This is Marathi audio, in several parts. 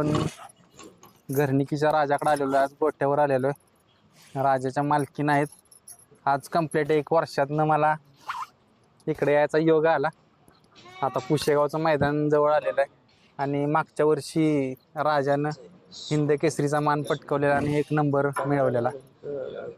आपण घरणिकीच्या राजाकडे आलेलो आहे. आज गोट्यावर आलेलो आहे. राजाच्या मालकीन आहेत. आज कंप्लीट एक वर्षातनं मला इकडे यायचा योग आला. आता पुशेगावचं मैदान जवळ आलेलं आहे. आणि मागच्या वर्षी राजानं हिंद केसरीचा मान पटकवलेला आणि एक नंबर मिळवलेला.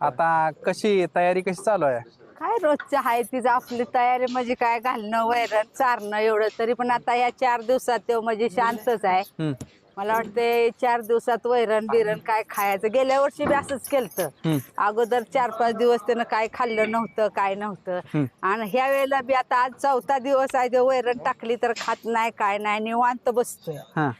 आता कशी तयारी कशी चालू आहे? काय रोजचं आहे तिचं आपली तयारी म्हणजे काय? घालणं वैरण चारणं एवढं तरी पण आता या चार दिवसात तो म्हणजे शांतच आहे. हम्म, मला वाटते चार दिवसात वैरण बिरण काय खायचं. गेल्या वर्षी बी असंच केलं हम्म, अगोदर चार पाच दिवस त्यानं काय खाल्लं नव्हतं काय नव्हतं. आणि ह्या वेळेला बी आता आज चौथा दिवस आहे ते वैरण टाकली तर खात नाही काय नाही निवांत बसतोय. हा,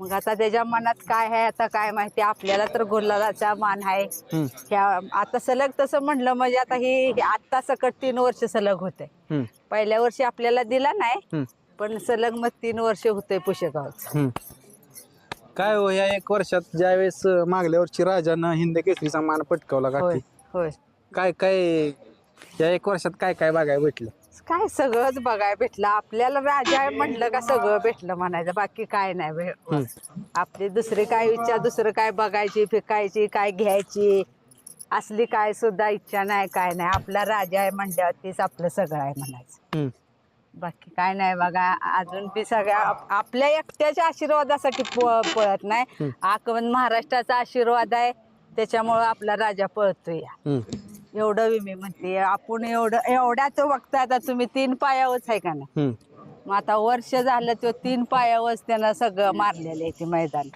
मग आता त्याच्या मनात काय आहे आता काय माहिती आपल्याला तर गुलालाचा मान आहे. ह्या आता सलग तसं म्हणलं म्हणजे आता ही आता सकट तीन वर्ष सलग होते पहिल्या वर्षी आपल्याला दिला नाही पण सलग मग तीन वर्ष होते पुशेगावचं. काय हो या एक वर्षात ज्यावेळेस अं, मागल्या वर्षी राजानं हिंद केसरीचा मान पटकावला होय का? होय. काय काय या एक वर्षात काय काय बघायला भेटलं? काय सगळंच बघायला भेटलं. आपल्याला राजा म्हटलं का सगळं भेटलं म्हणायचं. बाकी काय नाही भे-. आपली दुसरी काय इच्छा दुसरं काय बघायची फिकायची काय घ्यायची? असली काय सुद्धा इच्छा नाही काय नाही. आपला राजा आहे म्हणल्यावर तीच आपलं सगळं आहे म्हणायचं. हम्म, बाकी काय नाही बघा अजून बी सगळ्या आप- आपल्या एकट्याच्या आशीर्वादासाठी प- पळत नाही. आकवन महाराष्ट्राचा आशीर्वाद आहे त्याच्यामुळं आपला राजा पळतोय. हम्म, एवढं बी मी म्हणते आपण एवढं एवढ्याच बघता आता तुम्ही तीन पायावरच आहे का नाही? हम्म. मग आता वर्ष झालं तो तीन पायावरच त्यानं सगळं मारलेलं आहे ते मैदान.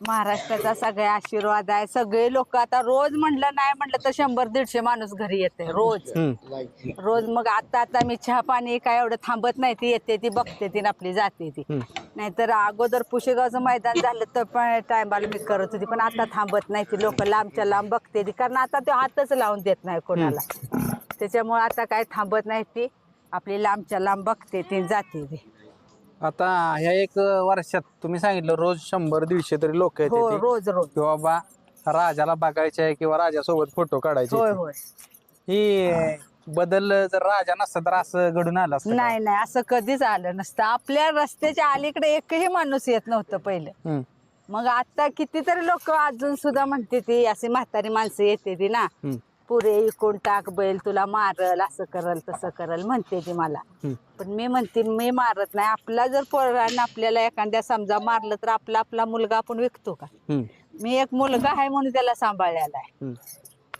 महाराष्ट्राचा सगळ्या आशीर्वाद आहे. सगळे लोक आता रोज म्हणलं नाही म्हणलं तर शंभर दीडशे माणूस घरी येते रोज. रोज मग आता आता मी चहा पाणी काय एवढं थांबत नाही. ती येते ती बघते ती आपली जाते ती. नाहीतर अगोदर पुशेगावचं मैदान झालं तर पण टायमाला मी करत होती. पण आता थांबत नाही ती. लोक लांबच्या लांब बघते ती. कारण आता ते हातच लावून देत नाही कोणाला. त्याच्यामुळे आता काय थांबत नाही ती. आपली लांबच्या लांब बघते ती जाते ती. आता ह्या एक वर्षात तुम्ही सांगितलं रोज शंभर दीडशे तरी लोक हो येते रोज रोज. किंवा बा राजाला बघायचे आहे किंवा राजासोबत फोटो काढायचे होय. होय. ही बदल जर राजा नसता तर असं घडून आलं असतं का? नाही नाही असं कधीच आलं नसतं. आपल्या रस्त्याच्या अलीकडे एकही माणूस येत नव्हतं पहिलं. हम्म, मग आता कितीतरी लोक अजून सुद्धा म्हणते ती अशी म्हातारी माणसं येते ती ना. हम्म, पुरे इकून टाक बैल तुला मारल असं करल तसं करल म्हणते ती मला. पण मी म्हणते मी मारत नाही. आपला जर पोरांना आपल्याला एखाद्या समजा मारलं तर आपला आपला मुलगा आपण विकतो का? मी एक मुलगा आहे म्हणून त्याला सांभाळलेला आहे.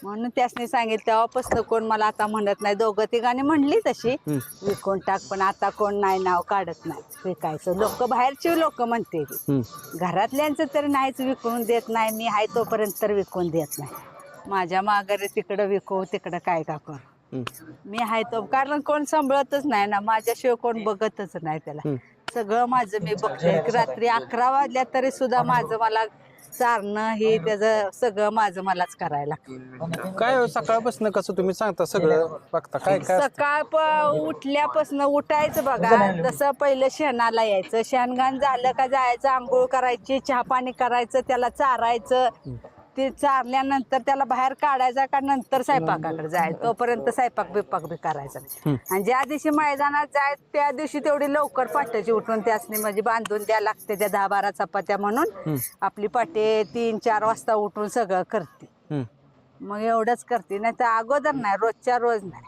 म्हणून त्यासनी सांगितलं तेव्हापासून कोण मला आता म्हणत नाही. दोघं तिघांनी म्हणली तशी. विकून टाक पण आता कोण नाही नाव काढत नाही. विकायचं. लोक बाहेरची लोक म्हणते. घरातल्यांचं तरी नाहीच विकून देत नाही. मी आहे तोपर्यंत तर विकून देत नाही. माझ्या माघारी तिकडं विकू तिकडं काय का कर? मी आहे तो कारण कोण सांभाळतच नाही ना माझ्याशिवाय कोण बघतच नाही त्याला. सगळं माझं मी बघते. रात्री अकरा वाजल्या तरी सुद्धा माझं मला चारणं हे त्याचं सगळं माझं मलाच करायला. काय हो, सकाळपासून कसं तुम्ही सांगता सगळं? बघता काय? सकाळ प- उठल्यापासून उठायचं बघा. तसं पहिलं शेणाला यायचं. शेणघाण झालं का जायचं आंघोळ करायची चहा पाणी करायचं त्याला चारायचं. ते चारल्यानंतर त्याला बाहेर काढायचा का नंतर स्वयंपाकाकडे जायचं तोपर्यंत स्वयंपाक बिपाक बी करायचा नाही. आणि ज्या दिवशी मैदानात जाय त्या दिवशी तेवढी लवकर पाट्याची उठून त्यासनी म्हणजे बांधून द्या लागते त्या दहा बारा चपात्या म्हणून. आपली पाटे तीन चार वाजता उठून सगळं करते. हम्म. मग एवढंच करते नाही तर अगोदर नाही रोजच्या रोज नाही.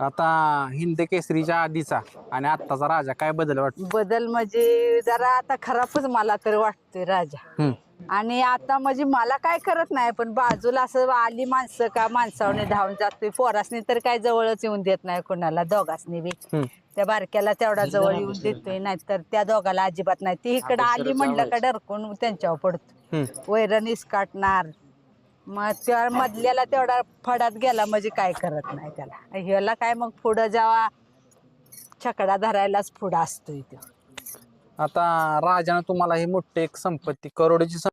आता हिंद केसरीच्या आधीचा आणि आत्ताचा राजा काय बदल वाटतो? बदल म्हणजे जरा आता खराबच मला तरी वाटतोय राजा. हम्म, आणि आता म्हणजे मला काय करत नाही पण बाजूला असं आली माणसं का माणसावने धावून जातोय पोरासनी तर काय जवळच येऊन देत नाही कोणाला दोघासनी बी. त्या बारक्याला तेवढा जवळ येऊन देतोय नाहीतर त्या दोघाला अजिबात नाही. ती इकडं आली म्हणलं का डरकून त्यांच्यावर पडतो. हम्म. वैरण काटणार मग त्या मधल्याला तेवढा फडात गेला म्हणजे काय करत नाही त्याला. ह्याला काय मग पुढं जेव्हा छकडा धरायलाच पुढं असतोय तो. आता राजानं तुम्हाला ही मोठी एक संपत्ती करोडीची